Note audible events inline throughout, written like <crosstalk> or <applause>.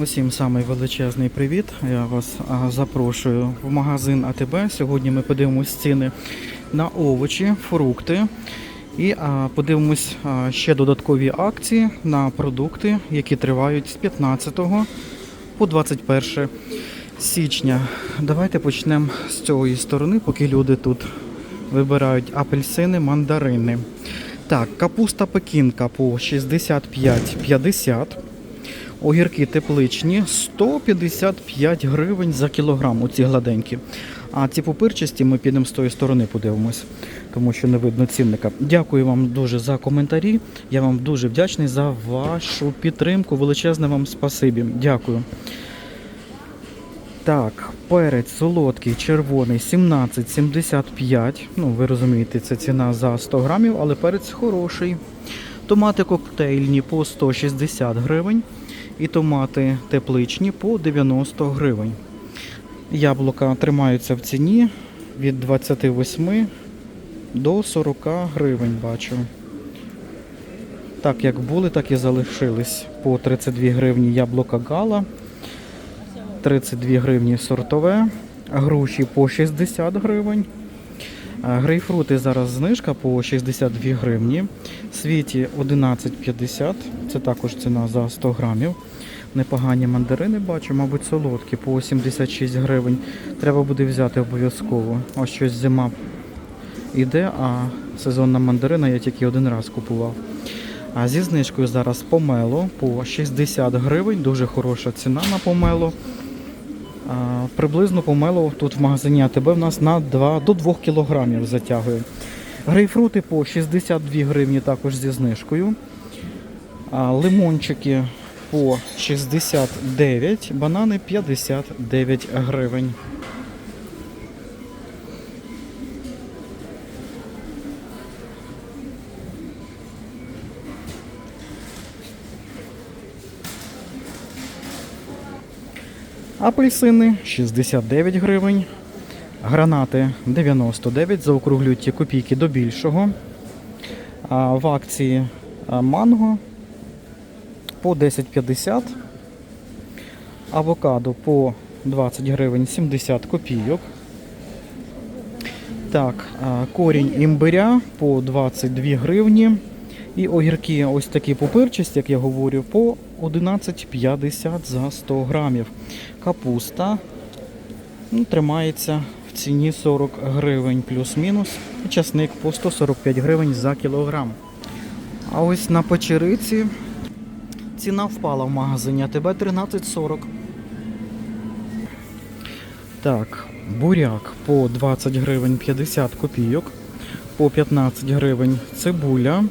Усім самий величезний привіт. Я вас запрошую в магазин АТБ. Сьогодні ми подивимось ціни на овочі, фрукти і подивимось ще додаткові акції на продукти, які тривають з 15 по 21 січня. Давайте почнемо з цієї сторони, поки люди тут вибирають апельсини, мандарини. Так, капуста пекінка по 65,50. Огірки тепличні 155 гривень за кілограм, оці гладенькі. А ці пупирчасті ми підемо з тої сторони подивимось, тому що не видно цінника. Дякую вам дуже за коментарі. Я вам дуже вдячний за вашу підтримку. Величезне вам спасибі. Дякую. Так, перець солодкий, червоний 17,75. Ну, ви розумієте, це ціна за 100 грамів, але перець хороший. Томати коктейльні по 160 гривень і томати тепличні по 90 гривень. Яблука тримаються в ціні від 28 до 40 гривень, бачу. Так як були, так і залишились. По 32 гривні яблука гала, 32 гривні сортове, груші по 60 гривень. Грейпфрути зараз знижка по 62 гривні. Світі 11,50. Це також ціна за 100 грамів. Непогані мандарини бачу, мабуть, солодкі по 76 гривень. Треба буде взяти обов'язково. Ось щось зима йде, а сезонна мандарина я тільки один раз купував. А зі знижкою зараз помело по 60 гривень. Дуже хороша ціна на помело. Приблизно помело тут в магазині АТБ в нас на 2 до 2 кілограмів затягує. Грейпфрути по 62 гривні також зі знижкою. Лимончики по 69, банани 59 гривень. Апельсини 69 гривень. Гранати 99, заокруглюють копійки до більшого. А в акції манго по 10,50. Авокадо по 20 гривень 70 копійок. Так, корінь імбиря по 22 гривні. І огірки ось такі пупирчасті, як я говорю, по 11,50 за 100 грамів. Капуста ну, тримається в ціні 40 гривень плюс-мінус. І часник по 145 гривень за кілограм. А ось на печериці ціна впала в магазині, а тебе 13,40. Так, буряк по 20 гривень 50 копійок, по 15 гривень цибуля.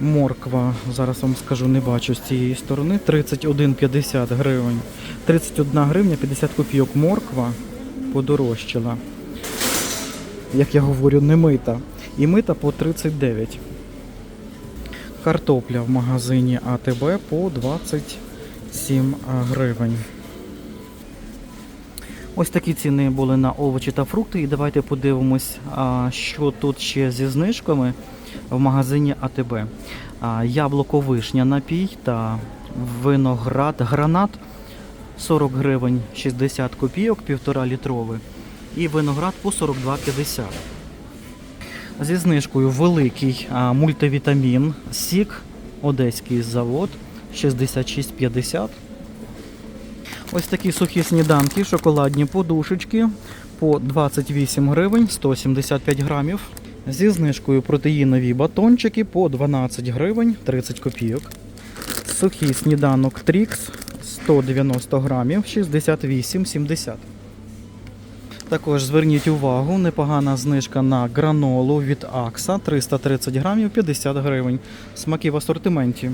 Морква, зараз вам скажу, не бачу з цієї сторони. 31,50 гривень. 31 гривня 50 копійок морква подорожчала. Як я говорю, не мита. І мита по 39. Картопля в магазині АТБ по 27 гривень. Ось такі ціни були на овочі та фрукти. І давайте подивимось, що тут ще зі знижками в магазині АТБ. А, Яблуко вишня напій та виноград гранат 40 гривень 60 копійок, 1,5 літровий. І виноград по 42,50. Зі знижкою великий мультивітамін Сік, Одеський завод 66,50. Ось такі сухі сніданки, шоколадні подушечки по 28 гривень 175 грамів. Зі знижкою протеїнові батончики по 12 гривень 30 копійок. Сухий сніданок Трікс 190 грамів 68,70. Також зверніть увагу, непогана знижка на гранолу від Акса 330 грамів 50 гривень. Смаки в асортименті.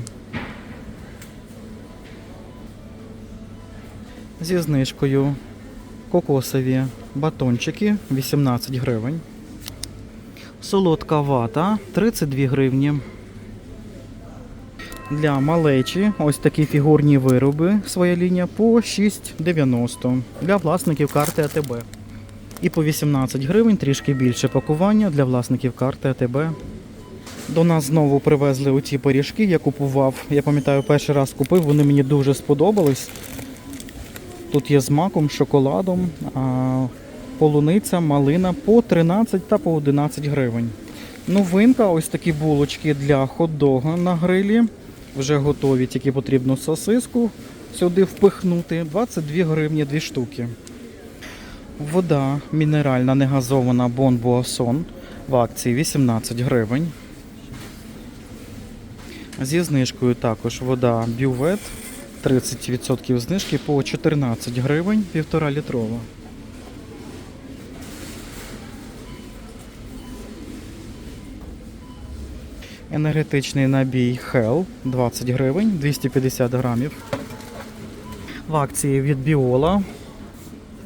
Зі знижкою кокосові батончики 18 гривень. Солодка вата 32 гривні. Для малечі ось такі фігурні вироби, своя лінія по 6,90 для власників карти АТБ. І по 18 гривень трішки більше пакування для власників карти АТБ. До нас знову привезли оті пиріжки, я купував. Я пам'ятаю, перший раз купив, вони мені дуже сподобались. Тут є з маком, шоколадом, полуниця, малина по 13 та по 11 гривень. Новинка, ось такі булочки для хот-дога на грилі. Вже готові, тільки потрібно сосиску сюди впихнути. 22 гривні 2 штуки. Вода мінеральна негазована Бон Буасон в акції 18 гривень. Зі знижкою також вода Бювет 30% знижки по 14 гривень, 1,5 літрова. Енергетичний набій Hell 20 гривень, 250 грамів. В акції від Біола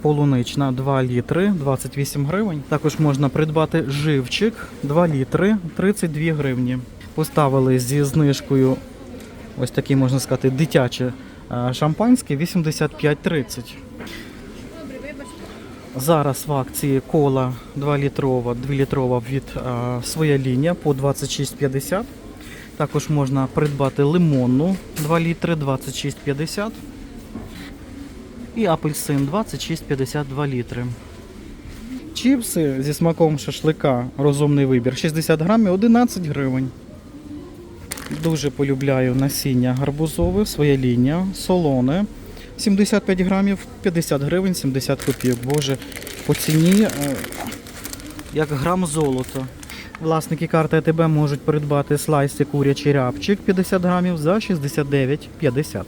полунична 2 літри 28 гривень. Також можна придбати живчик 2 літри 32 гривні. Поставили зі знижкою ось такий, можна сказати, дитяче е, шампанське 85,30. Зараз в акції кола 2 літрова, 2 літрова від е, своя лінія по 26,50. Також можна придбати лимонну 2 літри 26,50 і апельсин 26,52 літри. Чіпси зі смаком шашлика розумний вибір 60 грамів 11 гривень. Дуже полюбляю насіння гарбузове, своя лінія, солоне 75 грамів 50 гривень 70 копійок. Боже, по ціні е, як грам золота. Власники карти АТБ можуть придбати слайси курячий рябчик 50 грамів за 69,50.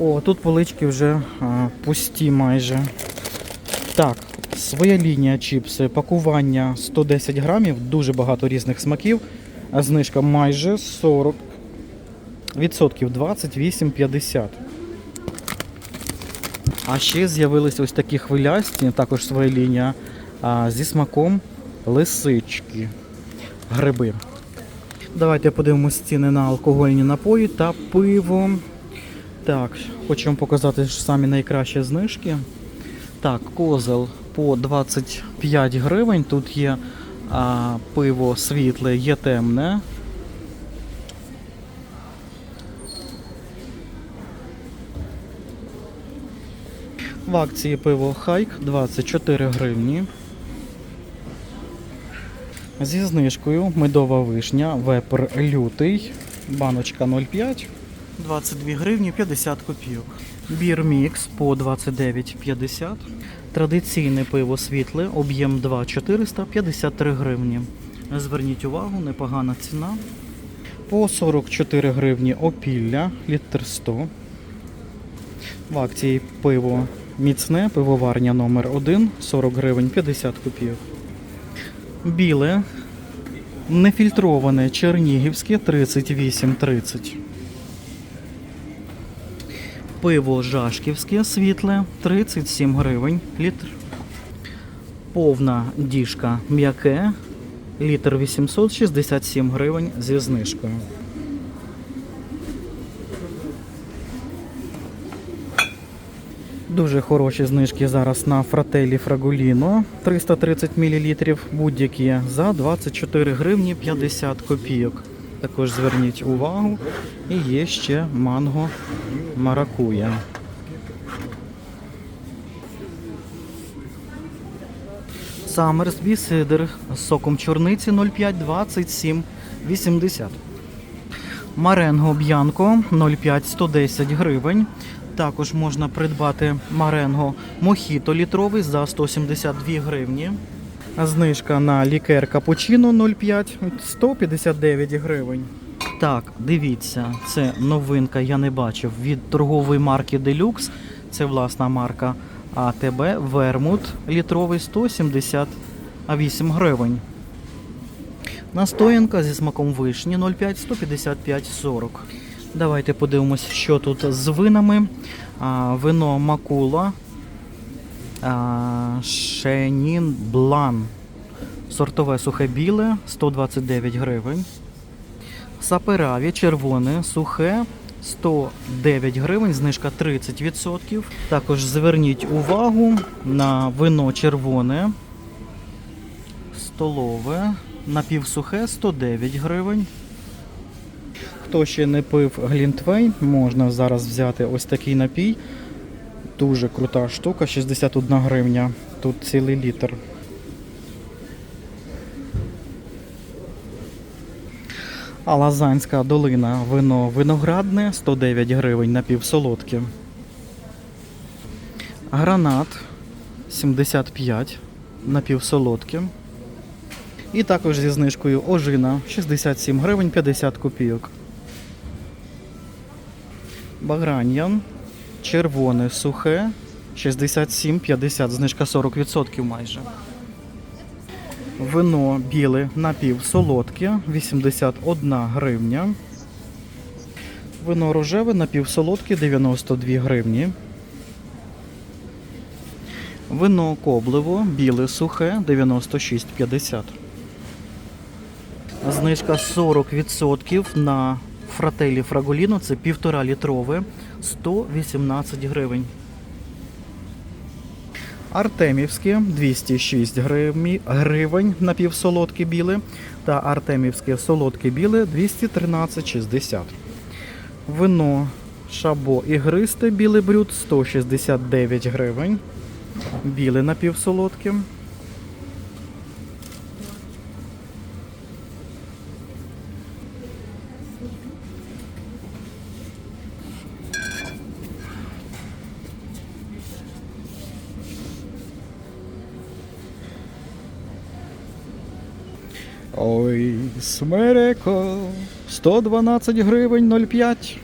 О, тут полички вже а, пусті майже. Так, своя лінія чіпси, пакування 110 грамів, дуже багато різних смаків. Знижка майже 40 відсотків 28,50. А ще з'явилися ось такі хвилясті, також своя лінія зі смаком лисички, гриби. Давайте подивимось ціни на алкогольні напої та пиво. Так, хочу вам показати самі найкращі знижки. Так, козел по 25 гривень. Тут є а, пиво світле, є темне. В акції пиво Хайк 24 гривні. Зі знижкою медова вишня, вепр лютий, баночка 0,5, 22 гривні 50 копійок. Бір мікс по 29,50. Традиційне пиво світле, об'єм 2,400, 53 гривні. Зверніть увагу, непогана ціна. По 44 гривні опілля, літр 100. В акції пиво міцне, пивоварня номер 1 40 гривень 50 копійок. Біле, нефільтроване чернігівське 38,30. Пиво Жашківське світле 37 гривень літр. Повна діжка м'яке літр 867 гривень зі знижкою. Дуже хороші знижки зараз на фрателі Фрагуліно 330 мл будь-які за 24 гривні 50 копійок. Також зверніть увагу. І є ще манго маракуя. Самерсбі сидр з соком чорниці 0,5 27 80. Маренго Б'янко 0,5 110 гривень. Також можна придбати Маренго Мохіто літровий за 172 гривні. Знижка на лікер Капучино 0,5 159 гривень. Так, дивіться, це новинка, я не бачив від торгової марки Deluxe. Це власна марка АТБ Вермут літровий 178 гривень. Настоянка зі смаком вишні 0,5 155 40. Давайте подивимось, що тут з винами. А, вино Макула. А, Шенін Блан. Сортове сухе біле 129 гривень. Сапераві червоне сухе 109 гривень, знижка 30%. Також зверніть увагу на вино червоне, столове напівсухе 109 гривень. Хто ще не пив Глінтвейн, можна зараз взяти ось такий напій. Дуже крута штука, 61 гривня. Тут цілий літр. А Лазанська долина вино виноградне 109 гривень напівсолодке. Гранат 75 напівсолодке. І також зі знижкою ожина 67 гривень 50 копійок. Баграньян червоне сухе 67,50, знижка 40% майже. Вино біле напівсолодке 81 гривня. Вино рожеве напівсолодке 92 гривні. Вино коблево біле сухе 96,50. Знижка 40% на фрателі Фраголіно, це півтора літрове 118 гривень. Артемівське 206 гривні- гривень напівсолодке біле та Артемівське солодке біле 213,60. Вино шабо ігристе біле брют 169 гривень. Біле напівсолодке. Смереко, 112 гривень 0,5.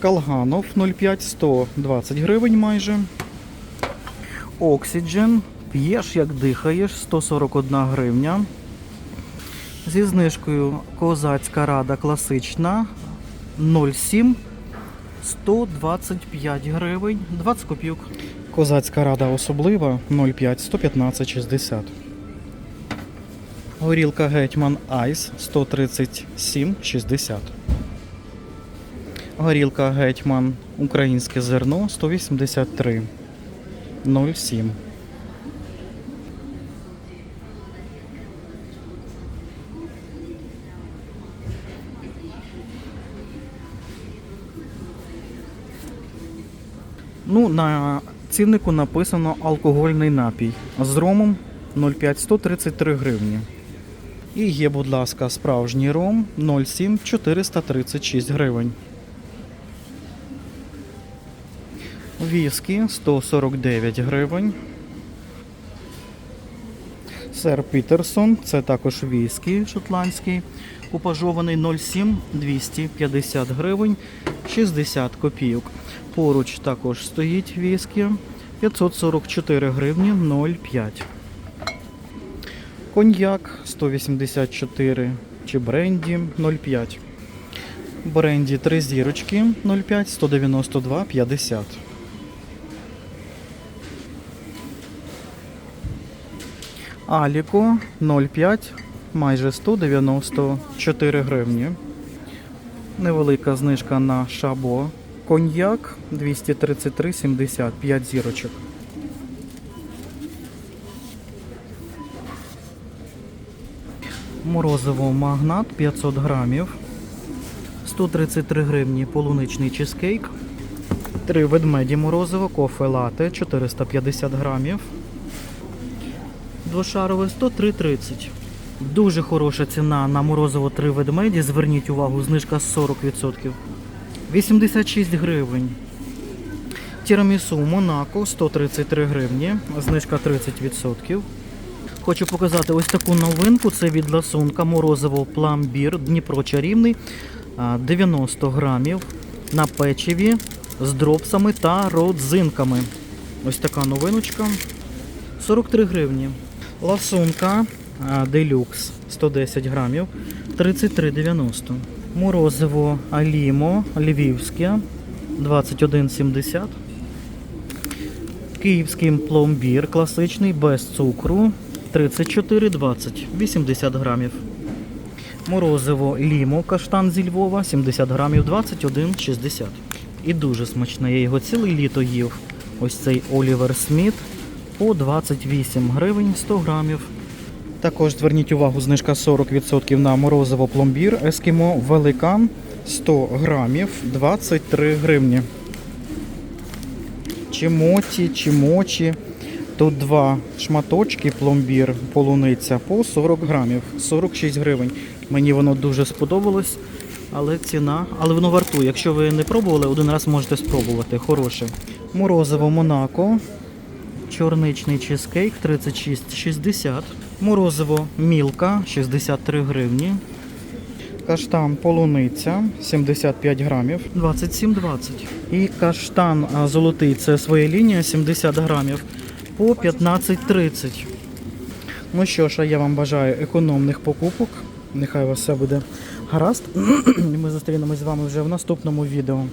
Калганов 0,5, 120 гривень майже. Oxygen, п'єш як дихаєш, 141 гривня. Зі знижкою Козацька рада класична 0,7, 125 гривень, 20 копійок. Козацька рада особлива 0,5, 115,60. Горілка Гетьман Айс 137,60. Горілка Гетьман Українське зерно 183 07. Ну, на ціннику написано алкогольний напій з ромом 0,5 133 гривні. І є, будь ласка, справжній ром 0,7 436 гривень. Віскі 149 гривень. Сер Пітерсон, це також віскі шотландський. Купажований 0,7 250 гривень 60 копійок. Поруч також стоїть віскі 544 гривні 0,5. Коньяк 184 чи бренді 0,5. Бренді 3 зірочки 0,5 192,50. Аліко 0,5 майже 194 гривні. Невелика знижка на шабо. Коньяк 233,70, 5 зірочок. Морозиво магнат 500 грамів. 133 гривні полуничний чизкейк. Три ведмеді морозиво, кофе лате 450 грамів. Двошарове 103,30. Дуже хороша ціна на морозиво три ведмеді. Зверніть увагу, знижка 40%. 86 гривень. Тірамісу Монако 133 гривні, знижка 30%. Хочу показати ось таку новинку. Це від ласунка морозиво пламбір Дніпро чарівний. 90 грамів на печиві з дропсами та родзинками. Ось така новиночка. 43 гривні. Ласунка делюкс 110 грамів 33,90. Морозиво Алімо Львівське 21,70. Київський пломбір класичний без цукру 34,20, 80 грамів. Морозиво Лімо каштан зі Львова 70 грамів 21,60. І дуже смачне. Я його ціле літо їв. Ось цей Олівер Сміт по 28 гривень 100 грамів. Також зверніть увагу, знижка 40% на морозиво пломбір Ескімо Великан 100 грамів 23 гривні. Чимоті, чимочі. Тут два шматочки пломбір, полуниця по 40 грамів, 46 гривень. Мені воно дуже сподобалось, але ціна, але воно вартує. Якщо ви не пробували, один раз можете спробувати. Хороше. Морозиво Монако. Чорничний чизкейк 36,60. Морозиво Мілка 63 гривні. Каштан полуниця 75 грамів 27,20. І каштан золотий це своя лінія 70 грамів по 15,30. Ну що ж, а я вам бажаю економних покупок. Нехай у вас все буде гаразд. <clears throat> Ми зустрінемось з вами вже в наступному відео.